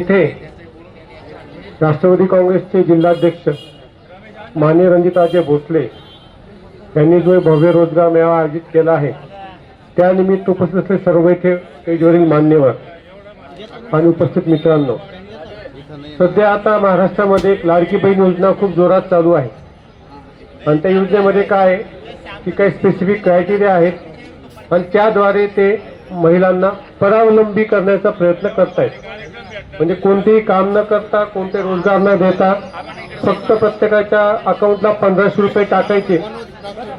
इथे राष्ट्रवादी काँग्रेसचे जिल्हाध्यक्ष मान्य रणजिताजे भोसले यांनी जो भव्य रोजगार मेळावा आयोजित केला आहे त्यानिमित्त उपस्थित असले सर्व इथे स्टेजवरील मान्यवर आणि उपस्थित मित्रांनो सध्या आता महाराष्ट्रामध्ये एक लाडकी बहीण योजना खूप जोरात चालू आहे. आणि त्या योजनेमध्ये काय आहे की काही स्पेसिफिक क्रायटेरिया आहेत आणि त्याद्वारे ते महिलांना परावलंबी करण्याचा प्रयत्न करतायत. म्हणजे कोणतेही काम न करता कोणते रोजगार न देता फक्त प्रत्येकाच्या अकाउंटला पंधराशे रुपये टाकायचे.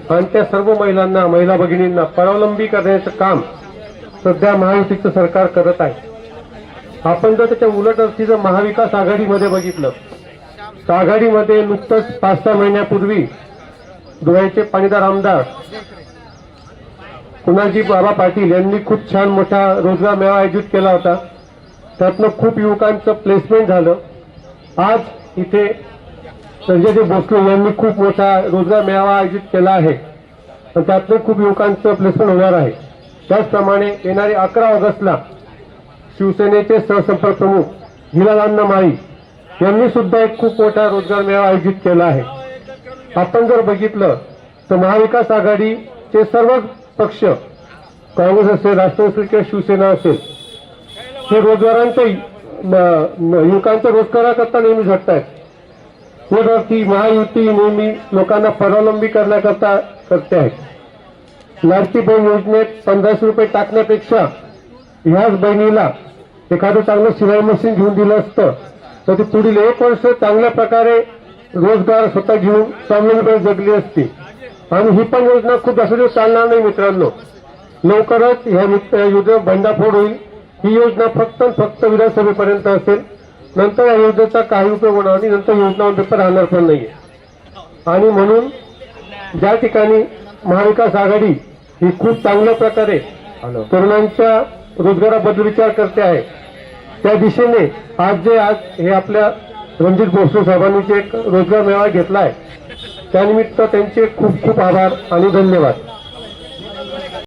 आणि त्या सर्व महिलांना महिला भगिनींना परावलंबी करण्याचं काम सध्या महायुतीचं सरकार करत आहे. आपण जर त्याच्या उलट अर्थीचं महाविकास आघाडीमध्ये बघितलं तर आघाडीमध्ये नुकतंच पाच सहा महिन्यापूर्वी धुळ्याचे पाणीदार आमदार कुणाजी बाबा पाटील यांनी खूप छान मोठा रोजगार मेळावा आयोजित केला होता. त्यातनं खूप युवकांचं प्लेसमेंट झालं. आज इथे संजयजी भोसले यांनी खूप मोठा रोजगार मेळावा आयोजित केला आहे. आणि त्यातनं खूप युवकांचं प्लेसमेंट होणार आहे. त्याचप्रमाणे येणारे अकरा ऑगस्टला शिवसेनेचे सहसंपर्क प्रमुख हिलालाल माळी यांनी सुद्धा एक खूप मोठा रोजगार मेळावा आयोजित केला आहे. आपण जर बघितलं तर महाविकास आघाडीचे सर्व पक्ष काँग्रेस असेल राष्ट्रवादी असेल किंवा शिवसेना असेल हे रोजगारांचं म- युवकांच्या रोजगाराकरता नेहमी झटतायत यावरती महायुती नेहमी लोकांना परावलंबी करण्याकरता करते आहे लाडकी बहीण योजनेत पंधराशे रुपये टाकण्यापेक्षा ह्याच बहिणीला एखादं चांगलं सिलाई मशीन घेऊन दिलं असतं तर ती पुढील एक वर्ष चांगल्या प्रकारे रोजगार स्वतः घेऊन स्वावलंबीपणे जगली असती. आणि ही पण योजना खूप जास्त दिवस चालणार नाही मित्रांनो. लवकरच ह्या योजना बंडाफोड होईल. ही योजना फक्त आणि फक्त विधानसभेपर्यंत असेल नंतर या योजनेचा काही उपयोग होणार नाही नंतर योजना राहणार पण नाहीये. आणि म्हणून ज्या ठिकाणी महाविकास आघाडी ही खूप चांगल्या प्रकारे तरुणांच्या रोजगाराबद्दल विचार करते आहे त्या दिशेने आज जे आज हे आपल्या रणजित भोसले साहेबांनी जे एक रोजगार मेळावा घेतला आहे त्यानिमित्त त्यांचे खूप खूप आभार आणि धन्यवाद.